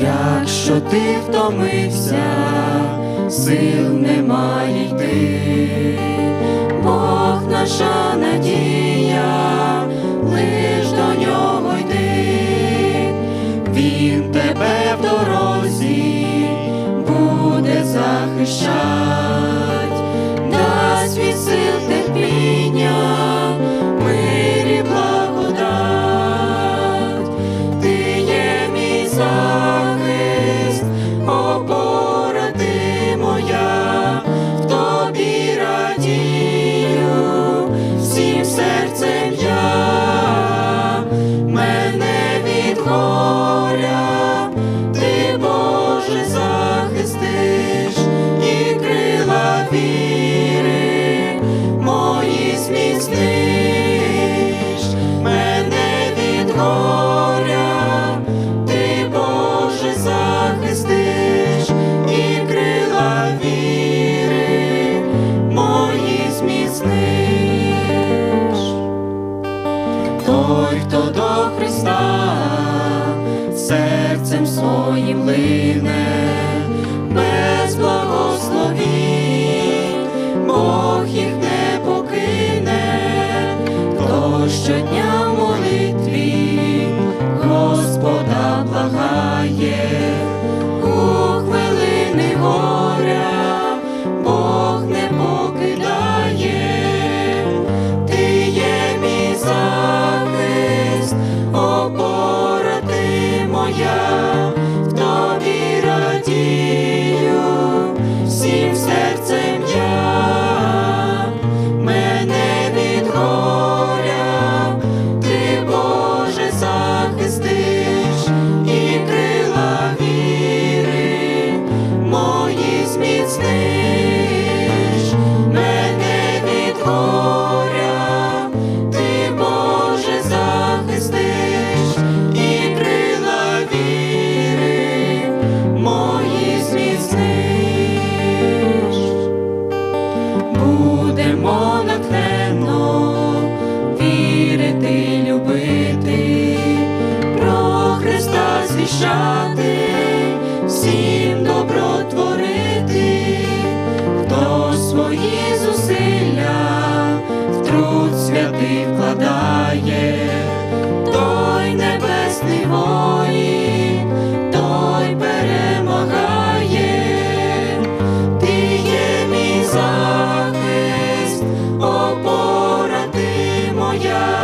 Якщо ти втомився, сил немає йти, Бог наша надія, лиш до нього йди, Він тебе в дорозі буде захищать, дасть від 고. Лине, без благословінь, Бог їх не покине, хто щодня в молитві Господа благає, у хвилини горя Бог не покидає, ти є мій захист, моя, прощати, всім добро творити, хто свої зусилля в труд святий вкладає, той небесний воїн, той перемагає, ти є мій захист, опора ти моя.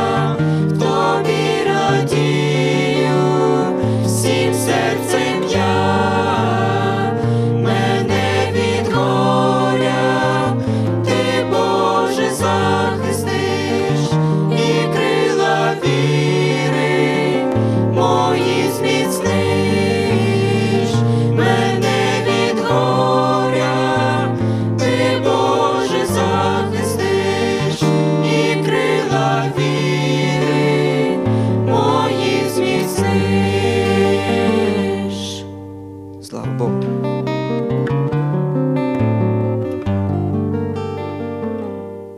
слава Богу.